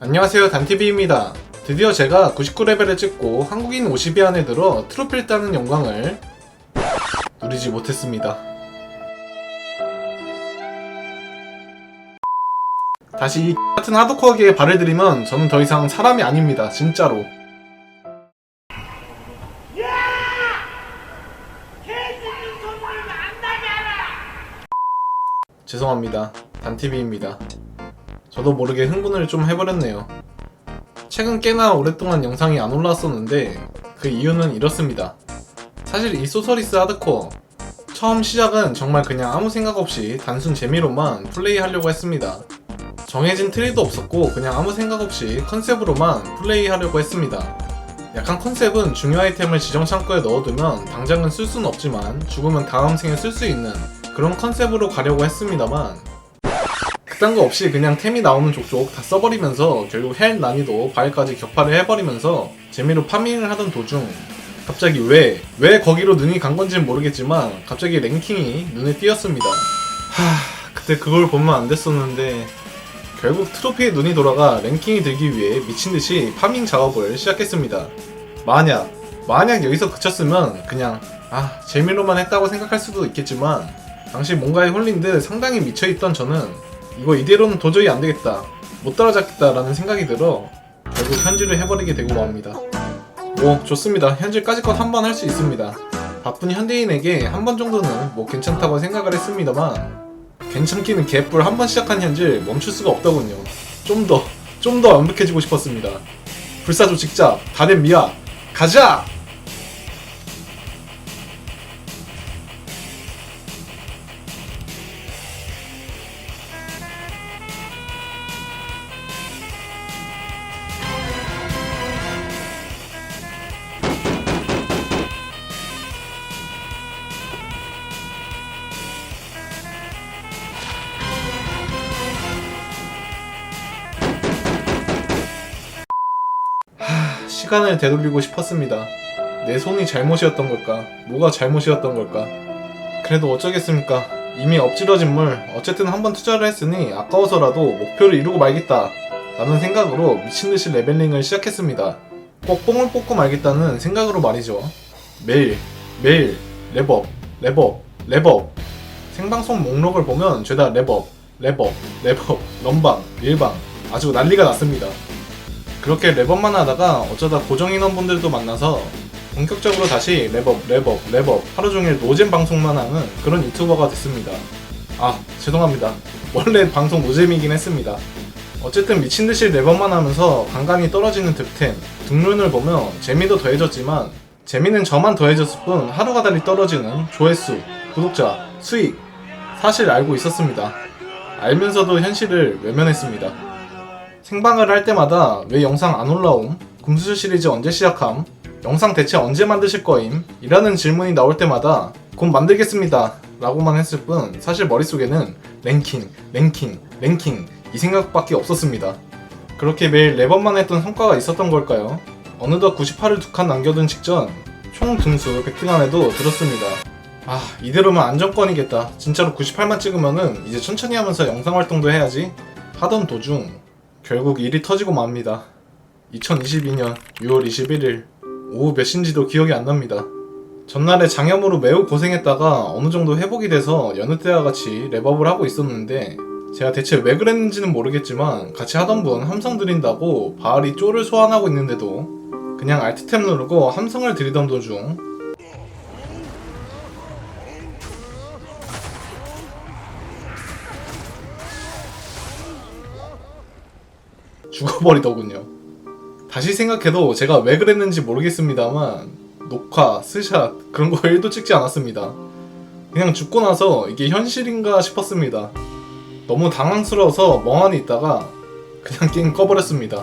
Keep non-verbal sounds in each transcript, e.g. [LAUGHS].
안녕하세요 단TV입니다. 드디어 제가 99레벨을 찍고 한국인 50위 안에 들어 트로피를 따는 영광을 누리지 못했습니다. 다시 이 [LAUGHS] 같은 하드코어계에 발을 들이면 저는 더 이상 사람이 아닙니다. 진짜로. 죄송합니다. 단TV입니다. 저도 모르게 흥분을 좀 해버렸네요. 최근 꽤나 오랫동안 영상이 안 올라왔었는데 그 이유는 이렇습니다. 사실 이 소서리스 하드코어 처음 시작은 정말 그냥 아무 생각 없이 단순 재미로만 플레이하려고 했습니다. 정해진 트리도 없었고 그냥 아무 생각 없이 컨셉으로만 플레이하려고 했습니다. 약간 컨셉은 중요 아이템을 지정 창고에 넣어두면 당장은 쓸 수는 없지만 죽으면 다음 생에 쓸 수 있는 그런 컨셉으로 가려고 했습니다만 그딴 거 없이 그냥 템이 나오는 족족 다 써버리면서 결국 헬 난이도 바일까지 격파를 해버리면서 재미로 파밍을 하던 도중 갑자기 왜, 왜 거기로 눈이 간 건지는 모르겠지만 갑자기 랭킹이 눈에 띄었습니다. 하, 그때 그걸 보면 안 됐었는데 결국 트로피에 눈이 돌아가 랭킹이 들기 위해 미친듯이 파밍 작업을 시작했습니다. 만약, 만약 여기서 그쳤으면 그냥 아, 재미로만 했다고 생각할 수도 있겠지만 당시 뭔가에 홀린 듯 상당히 미쳐있던 저는 이거 이대로는 도저히 안 되겠다. 못 따라잡겠다라는 생각이 들어 결국 현질을 해버리게 되고 맙니다. 뭐 좋습니다. 현질까지껏 한 번 할 수 있습니다. 바쁜 현대인에게 한 번 정도는 뭐 괜찮다고 생각을 했습니다만 괜찮기는 개뿔 한 번 시작한 현질 멈출 수가 없더군요. 좀 더, 좀 더 완벽해지고 싶었습니다. 불사조 직접 다된 미야 가자! 시간을 되돌리고 싶었습니다. 내 손이 잘못이었던 걸까? 뭐가 잘못이었던 걸까? 그래도 어쩌겠습니까? 이미 엎질러진 물, 어쨌든 한번 투자를 했으니 아까워서라도 목표를 이루고 말겠다. 라는 생각으로 미친듯이 레벨링을 시작했습니다. 꼭 뽕을 뽑고 말겠다는 생각으로 말이죠. 매일, 매일, 랩업, 랩업, 랩업. 생방송 목록을 보면 죄다 랩업, 랩업, 랩업, 럼방, 일방. 아주 난리가 났습니다. 그렇게 랩업만 하다가 어쩌다 고정 인원분들도 만나서 본격적으로 다시 랩업, 랩업, 랩업 하루 종일 노잼 방송만 하는 그런 유튜버가 됐습니다. 아, 죄송합니다. 원래 방송 노잼이긴 했습니다. 어쨌든 미친듯이 랩업만 하면서 간간히 떨어지는 득템, 등론을 보며 재미도 더해졌지만 재미는 저만 더해졌을 뿐 하루가 달리 떨어지는 조회수, 구독자, 수익 사실 알고 있었습니다. 알면서도 현실을 외면했습니다. 생방을 할 때마다 왜 영상 안 올라옴? 금수저 시리즈 언제 시작함? 영상 대체 언제 만드실 거임? 이라는 질문이 나올 때마다 곧 만들겠습니다. 라고만 했을 뿐 사실 머릿속에는 랭킹, 랭킹, 랭킹 이 생각밖에 없었습니다. 그렇게 매일 4번만 했던 성과가 있었던 걸까요? 어느덧 98을 두 칸 남겨둔 직전 총 등수 100등 안에도 들었습니다. 아 이대로면 안정권이겠다. 진짜로 98만 찍으면은 이제 천천히 하면서 영상 활동도 해야지 하던 도중 결국 일이 터지고 맙니다. 2022년 6월 21일 오후 몇 시인지도 기억이 안 납니다. 전날에 장염으로 매우 고생했다가 어느 정도 회복이 돼서 여느 때와 같이 랩업을 하고 있었는데 제가 대체 왜 그랬는지는 모르겠지만 같이 하던 분 함성 드린다고 바알이 쪼를 소환하고 있는데도 그냥 알트탭 누르고 함성을 드리던 도중 죽어버리더군요. 다시 생각해도 제가 왜 그랬는지 모르겠습니다만 녹화, 스샷 그런 거 1도 찍지 않았습니다. 그냥 죽고 나서 이게 현실인가 싶었습니다. 너무 당황스러워서 멍하니 있다가 그냥 게임 꺼버렸습니다.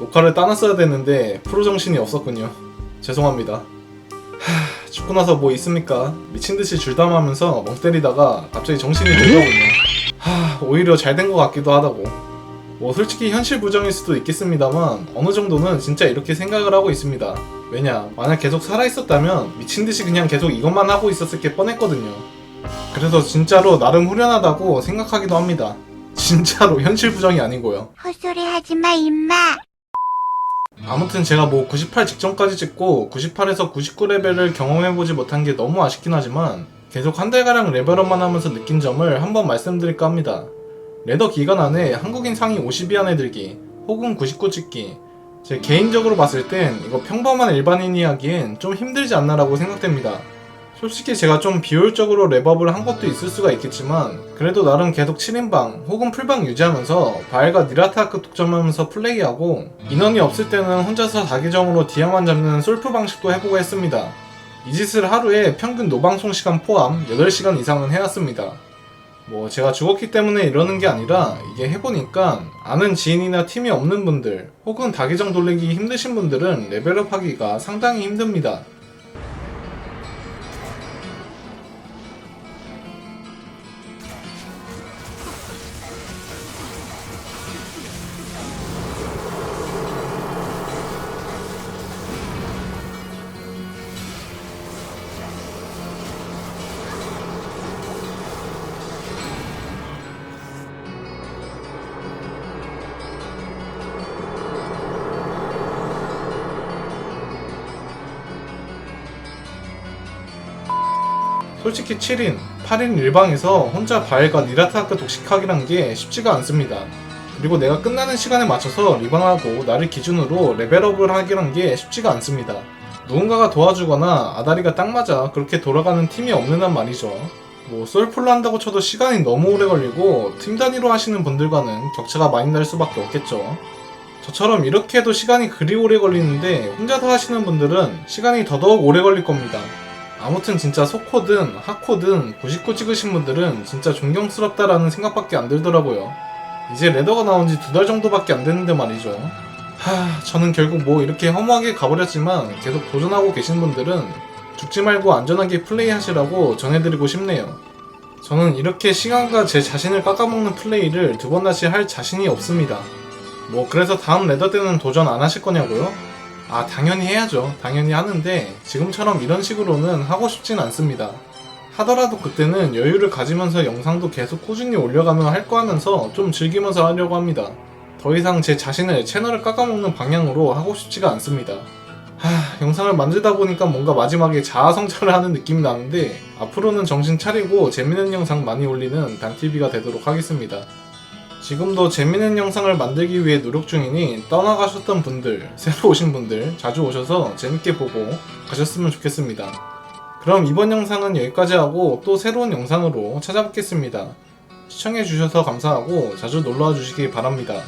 녹화를 따놨어야 되는데 프로 정신이 없었군요. 죄송합니다. 하, 죽고 나서 뭐 있습니까? 미친 듯이 줄담하면서 멍 때리다가 갑자기 정신이 들더군요. 하, 오히려 잘 된 것 같기도 하다고. 뭐 솔직히 현실 부정일 수도 있겠습니다만 어느 정도는 진짜 이렇게 생각을 하고 있습니다. 왜냐 만약 계속 살아 있었다면 미친 듯이 그냥 계속 이것만 하고 있었을 게 뻔했거든요. 그래서 진짜로 나름 후련하다고 생각하기도 합니다. [LAUGHS] 진짜로 현실 부정이 아니고요. 헛소리 하지 마, 임마. 아무튼 제가 뭐 98 직전까지 찍고 98에서 99레벨을 경험해보지 못한 게 너무 아쉽긴 하지만 계속 한 달가량 레벨업만 하면서 느낀 점을 한번 말씀드릴까 합니다. 레더 기간 안에 한국인 상위 50위 안에 들기 혹은 99 찍기 제 개인적으로 봤을 땐 이거 평범한 일반인이 하기엔 좀 힘들지 않나라고 생각됩니다. 솔직히 제가 좀 비효율적으로 랩업을 한 것도 있을 수가 있겠지만 그래도 나름 계속 7인방 혹은 풀방 유지하면서 바엘과 니라타크 독점하면서 플레이하고 인원이 없을 때는 혼자서 자기정으로 디아만 잡는 솔프 방식도 해보고 했습니다. 이 짓을 하루에 평균 노방송 시간 포함 8시간 이상은 해왔습니다. 뭐 제가 죽었기 때문에 이러는 게 아니라 이게 해보니까 아는 지인이나 팀이 없는 분들 혹은 다기정 돌리기 힘드신 분들은 레벨업 하기가 상당히 힘듭니다. 솔직히 7인, 8인 일방에서 혼자 바엘과 니라타크 독식하기란 게 쉽지가 않습니다. 그리고 내가 끝나는 시간에 맞춰서 리방하고 나를 기준으로 레벨업을 하기란 게 쉽지가 않습니다. 누군가가 도와주거나 아다리가 딱 맞아 그렇게 돌아가는 팀이 없는 한 말이죠. 뭐 솔플로 한다고 쳐도 시간이 너무 오래 걸리고 팀 단위로 하시는 분들과는 격차가 많이 날 수밖에 없겠죠. 저처럼 이렇게 해도 시간이 그리 오래 걸리는데 혼자서 하시는 분들은 시간이 더더욱 오래 걸릴 겁니다. 아무튼 진짜 소코든 하코든 99 찍으신 분들은 진짜 존경스럽다라는 생각밖에 안 들더라고요. 이제 레더가 나온 지 두 달 정도밖에 안 됐는데 말이죠. 하, 저는 결국 뭐 이렇게 허무하게 가버렸지만 계속 도전하고 계신 분들은 죽지 말고 안전하게 플레이 하시라고 전해드리고 싶네요. 저는 이렇게 시간과 제 자신을 깎아먹는 플레이를 두 번 다시 할 자신이 없습니다. 뭐 그래서 다음 레더 때는 도전 안 하실 거냐고요? 아, 당연히 해야죠. 당연히 하는데 지금처럼 이런 식으로는 하고 싶진 않습니다. 하더라도 그때는 여유를 가지면서 영상도 계속 꾸준히 올려가며 할 거 하면서 좀 즐기면서 하려고 합니다. 더 이상 제 자신을 채널을 깎아먹는 방향으로 하고 싶지가 않습니다. 하, 영상을 만들다 보니까 뭔가 마지막에 자아성찰을 하는 느낌이 나는데 앞으로는 정신 차리고 재밌는 영상 많이 올리는 단TV가 되도록 하겠습니다. 지금도 재밌는 영상을 만들기 위해 노력 중이니 떠나가셨던 분들, 새로 오신 분들 자주 오셔서 재밌게 보고 가셨으면 좋겠습니다. 그럼 이번 영상은 여기까지 하고 또 새로운 영상으로 찾아뵙겠습니다. 시청해주셔서 감사하고 자주 놀러와 주시기 바랍니다.